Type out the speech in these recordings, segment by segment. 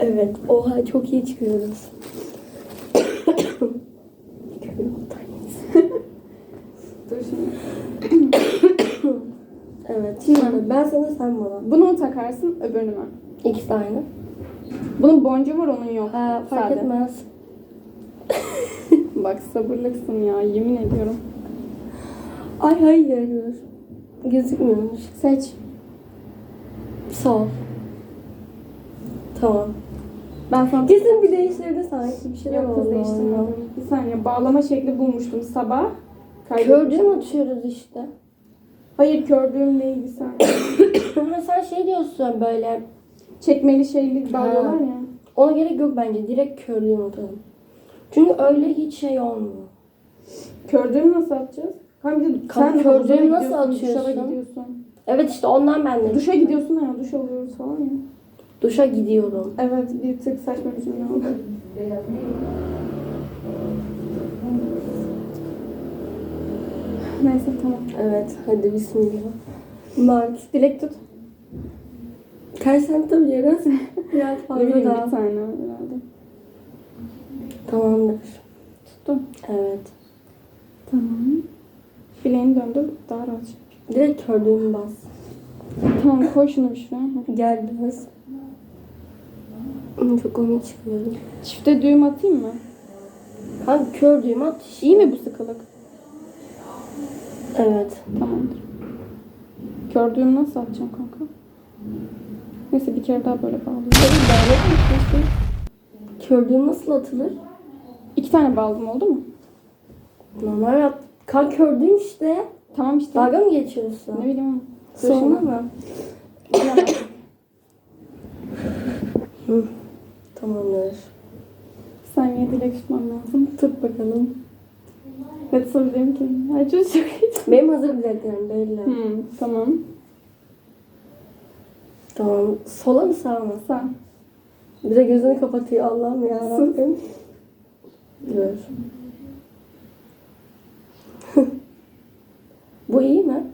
Evet. Oha çok iyi çıkıyoruz. Dur şimdi. evet. Şimdi- Ben sana sen bana. Bunu takarsın öbürünü mü? İkisi de aynı. Bunun boncuğu var onun yok. Ha, fark Sade. etmez. Bak sabırlıksın ya yemin ediyorum. Ay hayır. Gözükmüyormuş. Seç. Sol. Tamam. Ben sana Kesin bir değiştirdi sanki bir şeyler Yok kız oldu. değiştirmedim. Bir saniye bağlama şekli bulmuştum sabah. Kördüğüm atıyoruz işte. Hayır kördüğüm neydi sen? Ha, sen şey diyorsun böyle. Çekmeli şeyli bağlıyorlar Ha. ya. Ona gerek yok bence. Direkt kördüğüm atalım. Çünkü öyle hiç şey olmuyor. Kördüğümü nasıl atacağız? Kanka sen kördüğümü nasıl nasıl Duşa atıyorsun? gidiyorsun. Evet işte ondan ben de. Duşa gidiyorsun ya duş alıyoruz falan ya. Duşa gidiyorum. Evet bir tık saçma bir cümle oldu. Neyse tamam. Evet hadi bismillah. Mart. Dilek tut. Kaç santim? Biraz Ne fazla daha. bir tane herhalde. Tamamdır. Tuttum. Evet. Tamam. Bileğini döndür daha rahat. Direkt kördüğümü bas. Tamam koy şunu bir şuraya. Gel biraz. Çok komik çıkıyor. Çifte düğüm atayım mı? Kanka kördüğümü at. işte. İyi mi bu sıkılık? Evet. Tamamdır. Kördüğümü nasıl atacağım kanka? Neyse bir kere daha böyle bağlıyorum. Kördüğüm nasıl atılır? İki tane bağladım oldu mu? Normal at. Kanka kördüğüm işte. Tamam işte. Dalga mı geçiyorsun? Ne bileyim Sonra mı? Hı. Tamamdır. Saniye dilek tutmam lazım. Tut bakalım. Hadi sonra dedim ki. Ay çok çok. Benim hazır bileklerim belli. Hmm, tamam. Tamam. Sola mı sağa mı? Sağ. Bir de gözünü kapatıyor Allah'ım ya Rabbim. Dur. Bu iyi mi?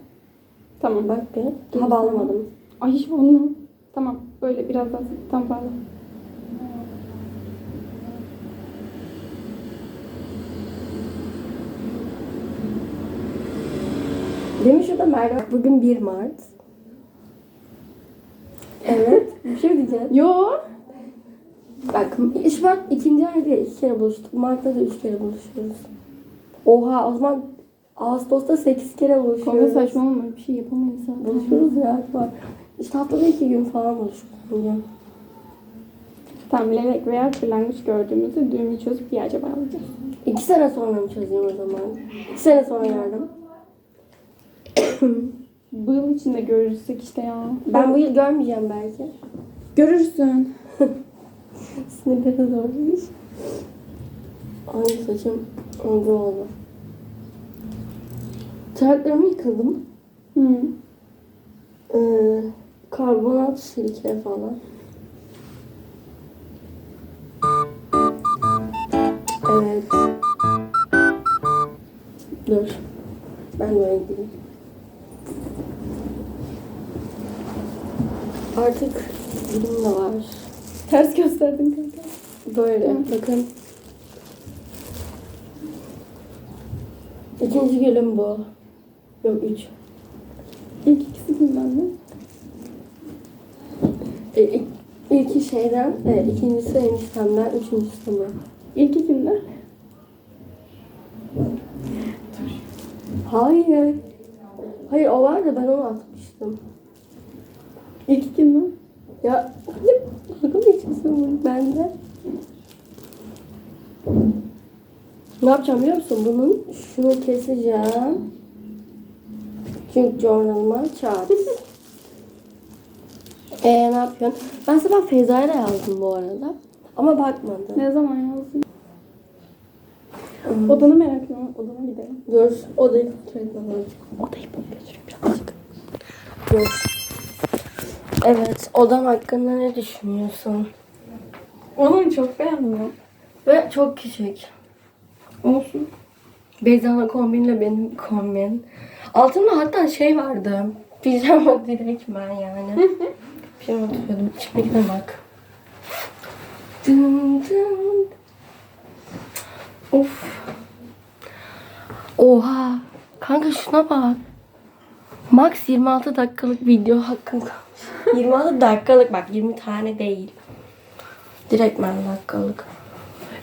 Tamam bak. Bir. Daha bağlamadım. Ay onunla. Tamam böyle biraz daha tam bağla. Demiş şurada Merve. Bugün 1 Mart. Evet. Bir şey diyeceğim. Yo. Bak Şubat ikinci ayda iki kere buluştuk. Mart'ta da üç kere buluşuyoruz. Oha o zaman Ağustos'ta sekiz kere Kanka buluşuyoruz. saçmalama bir şey yapamayız zaten. Buluşuyoruz ya. Var. İşte haftada iki gün falan buluşuyoruz. Tam lelek veya kırlangıç gördüğümüzde düğümü çözüp bir ağaca bağlayacağız. İki sene sonra mı çözeyim o zaman? İki sene sonra geldim. Bu yıl içinde görürsek işte ya. Ben bu yıl görmeyeceğim belki. Görürsün. Sinirleri zormuş. Ay saçım oldu oldu. Tırnaklarımı yıkadım. Hı. Ee, karbonat sirke falan. Evet. Dur. Ben böyle gideyim. Artık dilim de var. Ters gösterdin kanka. Böyle bakın. İkinci gülüm bu. Yok üç. İlk ikisi kimden mi? E, ilk, ilki şeyden, e, ikincisi eniştemden, üçüncüsü de bu. İlki kimden? Hayır. Hayır o var da ben onu atmıştım. İlki kimden? Ya ne dalga mı geçiyorsun bunu bende? Ne yapacağım biliyor musun? Bunun şunu keseceğim. Çünkü journalıma çarp. Eee ne yapıyorsun? Ben sabah Feyza'ya da yazdım bu arada. Ama bakmadı. Ne zaman yazdın? Odanı merak ediyorum. Odana gidelim. Dur. Odayı kontrol lazım. Odayı bul götüreyim birazcık. Dur. Evet. Odam hakkında ne düşünüyorsun? Onu çok beğendim. Ve çok küçük. Olsun. Beyza'nın kombinle benim kombin. Altında hatta şey vardı. Pijama direktmen yani. Pijama tutuyordum. İçimdekine bak. Dın dın. Of. Oha. Kanka şuna bak. Max 26 dakikalık video hakkım kalmış. 26 dakikalık bak 20 tane değil. Direkt ben dakikalık.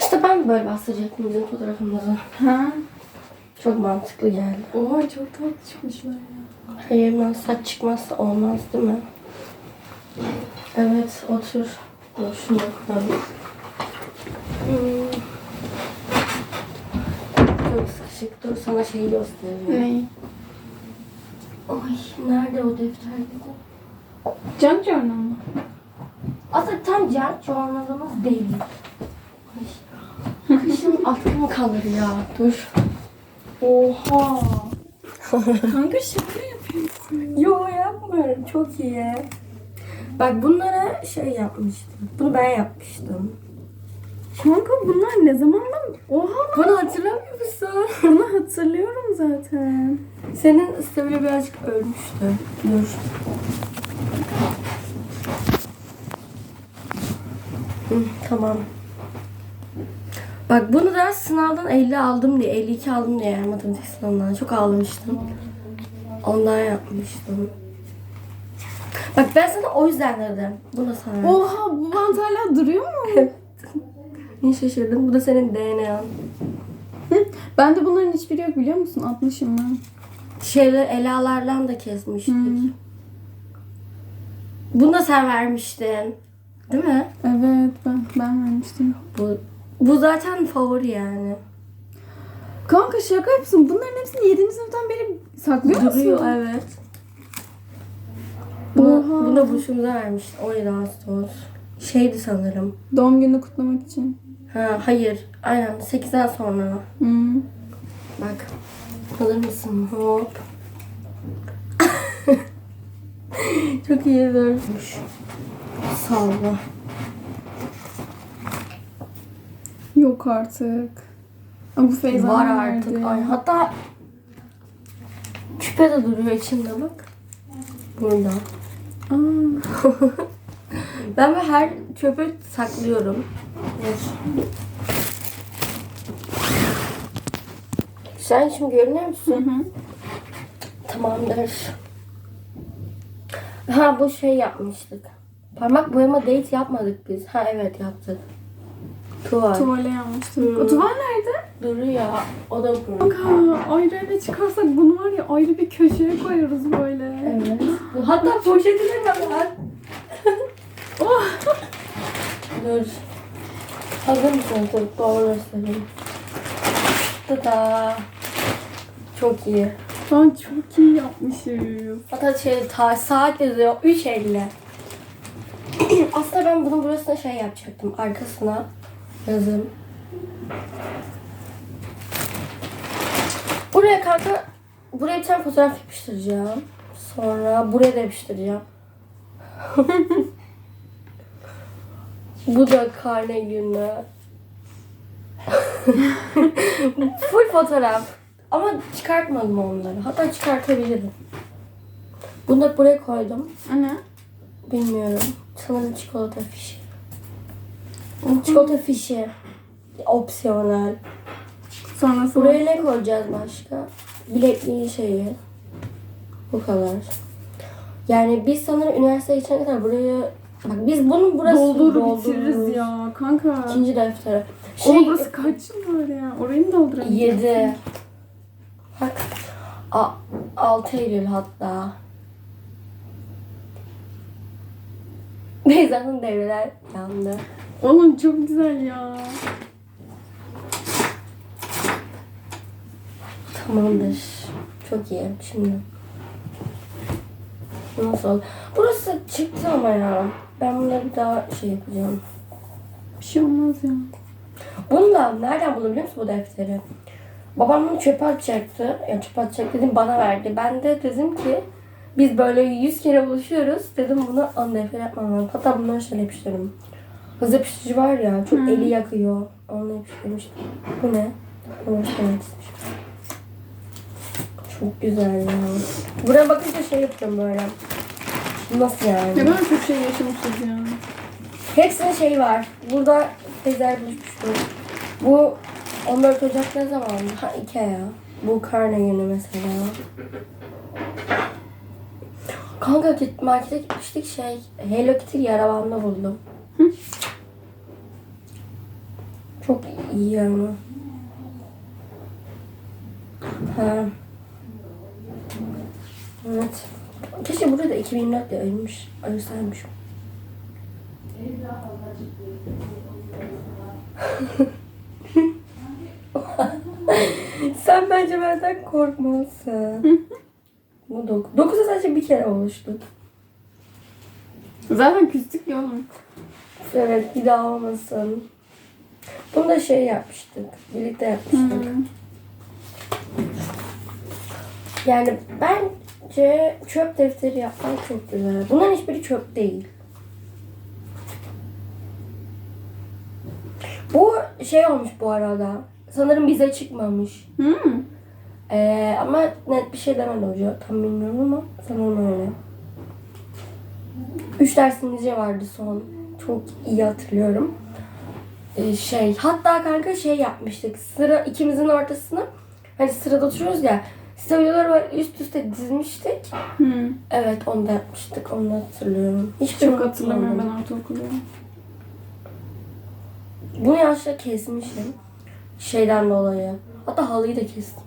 İşte ben böyle bastıracaktım bizim fotoğrafımızı. Ha? Çok mantıklı geldi. Oha çok tatlı çıkmışlar ya. Hayırdan saç çıkmazsa olmaz değil mi? Evet otur. Dur şunu da koyalım. Hmm. Çok sıkışık. Dur sana şeyi göstereyim. Ne? Ay nerede o defter Junk Journal mı? Aslında tam can çoğunluğumuz değil. Kışın aklım kalır ya. Dur. Oha. Kanka şaka yapıyorsun. Yo yapmıyorum. Çok iyi. Bak bunlara şey yapmıştım. Bunu ben yapmıştım. Kanka bunlar ne zamandan? Oha Bunu hatırlamıyor musun? bunu hatırlıyorum zaten. Senin stabile birazcık ölmüştü. Dur. Tamam. Bak bunu da sınavdan 50 aldım diye, 52 aldım diye yani matematik sınavından. Çok ağlamıştım. Ondan yapmıştım. Bak ben sana o yüzden dedim. Bu da sana. Oha bu bant hala duruyor mu? Niye şaşırdın? Bu da senin DNA'n. Ben de bunların hiçbiri yok biliyor musun? Atmışım ben. Şeyler elalardan da kesmiştik. Hmm. Bunu da sen vermiştin. Değil mi? Evet ben, ben vermiştim. Bu bu zaten favori yani. Kanka şaka yapıyorsun. Bunların hepsini 7. sınıftan beri saklıyor musun? Duruyor evet. Bunu, Oha. bunu da boşumuza vermişti. 17 Ağustos. Şeydi sanırım. Doğum gününü kutlamak için. Ha hayır. Aynen 8'den sonra. Hmm. Bak. Alır mısın? Hop. Çok iyi durmuş. Salla. Yok artık. Ama bu Feyza Var verdi. artık. Ay, hatta küpe de duruyor içinde bak. Burada. Aa, Ben böyle her çöpü saklıyorum. Evet. Sen şimdi görünüyor Hı musun? hı. Tamamdır. Ha bu şey yapmıştık. Parmak boyama date yapmadık biz. Ha evet yaptık. Tuval. Tuvale yapmıştık. O tuval nerede? Duruyor. O da duruyor. Kanka ayrı eve çıkarsak bunu var ya ayrı bir köşeye koyarız böyle. Evet. Hatta poşetine de var. Oh. Dur. Hazır mısın? Dur doğru göstereyim. Tada. Çok iyi. Lan çok iyi yapmışız. Hatta şey ta, saat yazıyor 3.50. Ben bunun burasına şey yapacaktım. Arkasına yazım. Buraya kanka buraya bir tane fotoğraf yapıştıracağım. Sonra buraya da yapıştıracağım. Bu da karne günü. Full fotoğraf. Ama çıkartmadım onları. Hatta çıkartabilirim. Bunu da buraya koydum. Ana. Bilmiyorum. Sanırım çikolata fişi. Çikolata fişi. Opsiyonel. Sonrası Buraya ne koyacağız başka? Bilekliği şeyi. Bu kadar. Yani biz sanırım üniversiteye geçene kadar burayı... Bak biz bunun burası Doldur bitiririz ya kanka. İkinci deftere. Oğlum Şey, burası kaç yıl var ya? Orayı mı dolduralım? Yedi. Bak. A 6 Eylül hatta. Beyza'nın devreler yandı. Oğlum çok güzel ya. Tamamdır. Çok iyi. Şimdi. Nasıl oldu? Burası çıktı ama ya. Ben bunları bir daha şey yapacağım. Bir şey olmaz ya. Bunu da nereden buldum biliyor musun bu defteri? Babam bunu çöpe atacaktı. Ya çöpe atacak dedim bana verdi. Ben de dedim ki biz böyle yüz kere buluşuyoruz. Dedim bunu an defter yapmam lazım. Hatta bunları şöyle yapıştırırım. Hız yapıştırıcı var ya çok Hı. eli yakıyor. Onu yapıştırmıştım. Bu ne? Bunu çizmiş. Çok güzel ya. Buraya bakınca şey yapıyorum böyle. Nasıl yani? Ne kadar çok şey yaşamışız ya. Hepsinin şeyi var. Burada teyzeler buluşmuştu. Bu 14 Ocak ne zaman? Ha Ikea. Bu karne günü mesela. Kanka git markete gitmiştik şey Hello Kitty yara bandı buldum. Çok iyi yani. Ha. Evet. Keşke burada da 2024 de ölmüş. Ölseymiş. Sen bence benden korkmalısın. Bu dokuz. Dokuzda sadece bir kere oluştu. Zaten küstük ya oğlum. Evet bir daha olmasın. Bunu da şey yapmıştık. Birlikte yapmıştık. Yani bence çöp defteri yapmak çok güzel. Bunların hiçbiri çöp değil. Bu şey olmuş bu arada. Sanırım bize çıkmamış. Hmm. Ee, ama net bir şey demedi hoca. Tam bilmiyorum ama sanırım öyle. Üç ders İngilizce vardı son. Çok iyi hatırlıyorum. Ee, şey hatta kanka şey yapmıştık. Sıra ikimizin ortasına hani sırada oturuyoruz ya. Stabloları böyle üst üste dizmiştik. Hmm. Evet onu da yapmıştık. Onu da hatırlıyorum. Hiç Çok hatırlamıyorum ben ortaokulda. Bunu yaşta kesmişim. Şeyden dolayı. Hatta halıyı da kestim.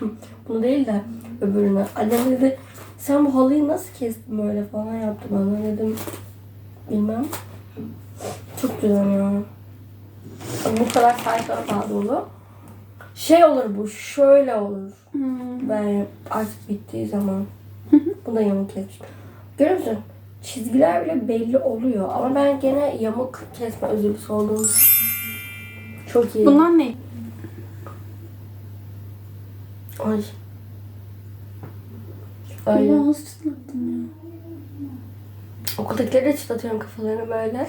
Bunu değil de öbürünü. Annem dedi sen bu halıyı nasıl kestin böyle falan yaptı bana dedim. Bilmem. Çok güzel ya. Bu kadar sayfa daha dolu. Şey olur bu şöyle olur. Hmm. Ben artık bittiği zaman. Bu da yamuk kesmiş. Görüyor musun? Çizgiler bile belli oluyor. Ama ben gene yamuk kesme özürlüsü olduğum Çok iyi. Bunlar ne? Ay. Öyle. nasıl çıtlattın ya? Okuldakileri de çıtlatıyorum kafalarını böyle.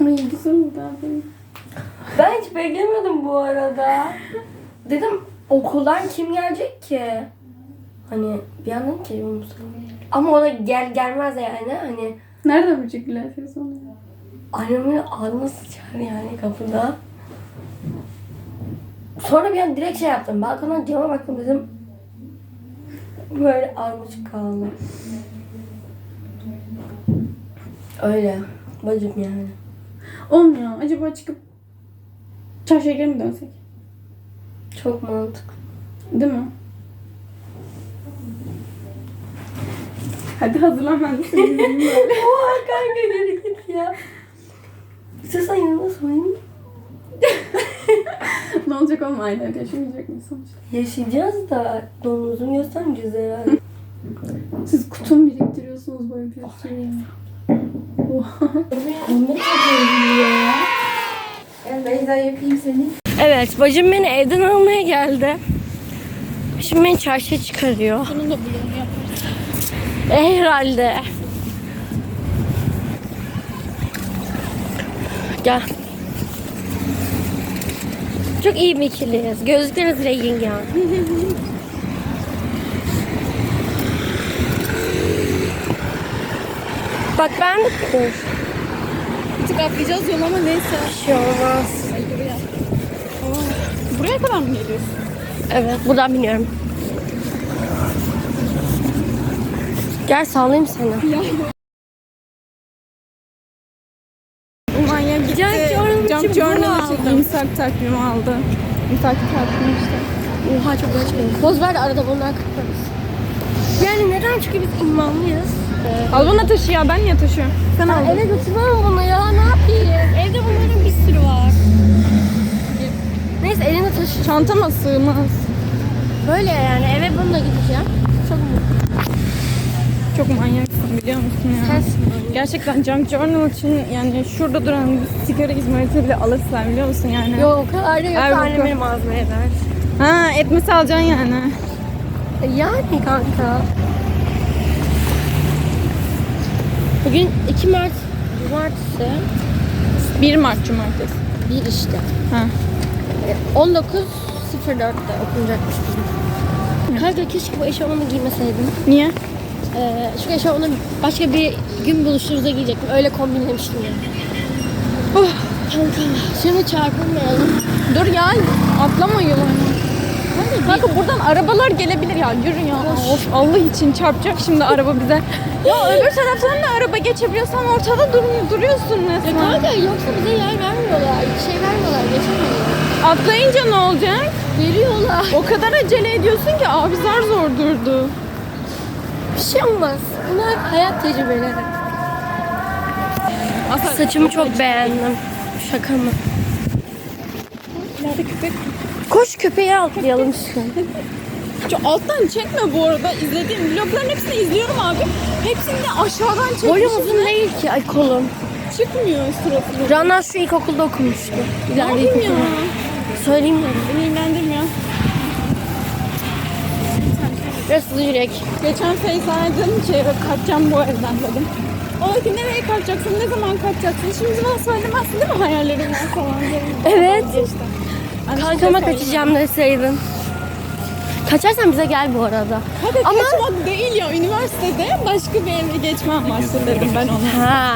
Ay güzel oldu abi. ben hiç beklemiyordum bu arada. Dedim okuldan kim gelecek ki? Hani bir yandan ki ama o da gel gelmez yani hani Nerede böcekler ses oluyor? annemin ağzına sıçar yani kapıda. Sonra bir an direkt şey yaptım. Balkondan cama baktım dedim. Böyle armuç kaldı. Öyle. Bacım yani. Olmuyor. Acaba çıkıp çarşıya mi dönsek? Çok mantıklı. Değil mi? Hadi hazırlan ben. Oha kanka geri git ya. İstiyorsan yanına soyayım. Ne olacak oğlum aile yaşamayacak mıyız sonuçta? Yaşayacağız da donumuzu göstermeyeceğiz herhalde. Siz kutum biriktiriyorsunuz böyle bir sürü. Oha. Onları çok ya. Ben Beyza yapayım seni. Evet, bacım beni evden almaya geldi. Şimdi beni çarşıya çıkarıyor. Bunun da bloğunu yaparız. E, herhalde. Gel. Çok iyi bir ikiliyiz. Gözlükleriniz rengi ya. Bak ben dur. Bir tık atlayacağız yol ama neyse. Bir şey olmaz. Ay buraya. Buraya kadar mı geliyorsun? Evet, buradan biniyorum. Gel sağlayayım seni. Ya. İçin Journal bunu için aldım. imsak takvimi aldı. İmsak takvimi işte. Oha çok gerçekten. Poz ver de arada bunlar kırparız. Yani neden? Çünkü biz imamlıyız. Ee, Al bana taşı ya ben niye taşıyorum? Sen al. eve götürmem bunu ya ne yapayım? Evde bunların bir sürü var. Neyse elini taşı. Çantama sığmaz. Böyle yani eve bununla gideceğim. Çok mutlu. Çok manyaksın biliyor musun ya? Sensin. Gerçekten Junk Journal için yani şurada duran bir sigara izmariti bile alırsın biliyor musun yani? Yok o kadar da yok. Ay, Annem benim ağzıma eder. Ha etmesi alacaksın yani. E, Yani kanka. Bugün 2 Mart Cumartesi. 1 Mart Cumartesi. Bir işte. Ha. 19.04'te okunacakmış bizim. Kanka keşke bu eşofmanı giymeseydim. Niye? Ee, şu eşofmanı başka bir gün buluştuğumuzda giyecektim. Öyle kombinlemiştim ya. Oh, kanka şimdi çarpılmayalım. Dur ya atlama yolu. Kanka buradan arabalar gelebilir ya. Yürü ya. Of Allah için çarpacak şimdi araba bize. Ya öbür taraftan da araba geçebiliyorsan ortada dur duruyorsun Ya resmen. kanka yoksa bize yer vermiyorlar. Şey vermiyorlar, geçemiyorlar. Atlayınca ne olacak? Veriyorlar. O kadar acele ediyorsun ki abi zar zor durdu. Bir şey olmaz. Bunlar hayat tecrübeleri. Saçımı çok beğendim. Şaka mı? Nerede köpek? Koş köpeği atlayalım şimdi. Şu alttan çekme bu arada. İzlediğim vlogların hepsini izliyorum abi. Hepsinde aşağıdan çekmişim. Boyum uzun değil ki. Ay kolum. Çıkmıyor suratı. Rana şu ilkokulda okumuştu. İleride ilkokulda. Söyleyeyim mi? Beni ilgilendirmiyor. Biraz yürek. Geçen Feyza'ydım şey kaçacağım bu evden dedim. O dedi ki nereye kaçacaksın, ne zaman kaçacaksın? Şimdi bana söylemezsin değil mi hayallerinden falan dedim. Evet. Geçti. Ben Kankama söyleyeyim. kaçacağım deseydin. Kaçarsan bize gel bu arada. Hadi Ama- kaçmak değil ya üniversitede başka bir eve geçmem varsa dedim ben ona. Ha.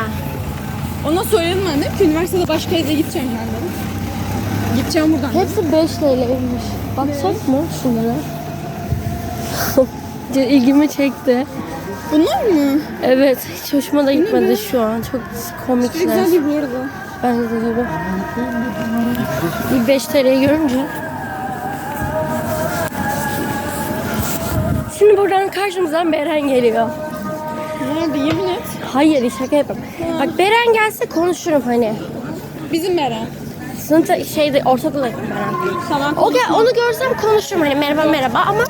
Ona söyledim ben de ki üniversitede başka eve gideceğim ben dedim. Gideceğim buradan. dedim. Hepsi 5 TL'ymiş. Baksak mı şunlara? İlgimi çekti. Bunlar mı? Evet, hiç hoşuma da gitmedi şu an. Çok Çok komikler. güzel değil bu arada. Bence de gibi. Bir 5 TL'yi görünce. Şimdi buradan karşımızdan Beren geliyor. Nerede yemin et. Hayır şaka yapıyorum. Bak Beren gelse konuşurum hani. Bizim Beren. Sınıfta şeyde ortaokuldayım Beren. Tamam. O gel, onu görsem konuşurum hani merhaba merhaba ama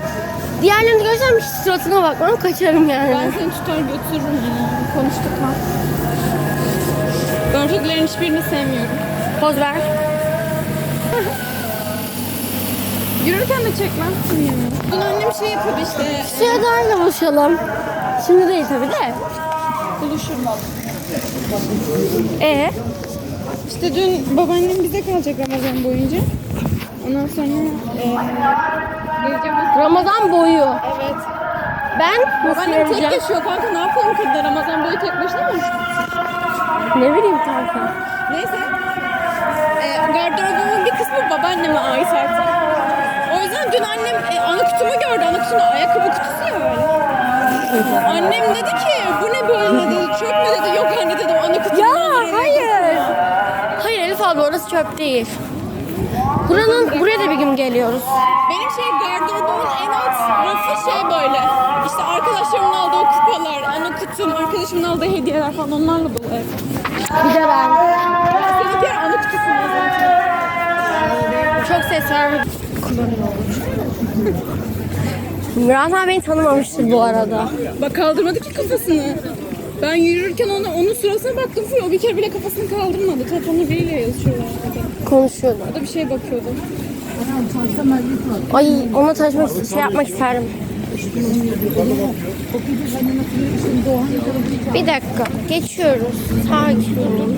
diğerlerini görsem hiç suratına bakmam kaçarım yani. Ben seni tutar götürürüm yine. Konuştuk ha. Örtüklerin hiçbirini sevmiyorum. Poz ver. Yürürken de çekmem. Dün annem şey yapıyordu işte. Suya da buluşalım. Şimdi değil tabii de. Buluşur. E İşte dün babaannem bize kalacak Ramazan boyunca. Ondan sonra eee geleceğim. Ramazan boyu. Evet. Ben nasıl Babaannem tek yaşıyor kanka ne yapalım kadına Ramazan boyu tek başına mı? Ne bileyim kanka. Neyse. Ee, gardırobumun bir kısmı babaanneme ait artık. O yüzden dün annem e, ana kutumu gördü. Ana kutumda ayakkabı kutusu ya böyle. Annem dedi ki bu ne böyle dedi. Çöp mü dedi. Yok anne dedim ana kutumu Ya alırım." hayır. Hayır Elif abi orası çöp değil. Buranın buraya da bir gün geliyoruz. Benim şey gardırobumun en alt rafı şey böyle. İşte arkadaşlarımın aldığı kupalar, ana kutum, arkadaşımın aldığı hediyeler falan onlarla dolu ev. Bir de ben. Seninki yer ana kutusu mu zaten? Çok ses var. Murat abi beni tanımamıştır bu arada. Bak kaldırmadı ki kafasını. Ben yürürken ona onun sırasına baktım full. O bir kere bile kafasını kaldırmadı. Telefonla biriyle yazışıyorlar. Orada. Konuşuyordu. O da bir şeye bakıyordu. Ay ona tanışmak şey yapmak isterim. Bir dakika geçiyoruz. Sakin olun.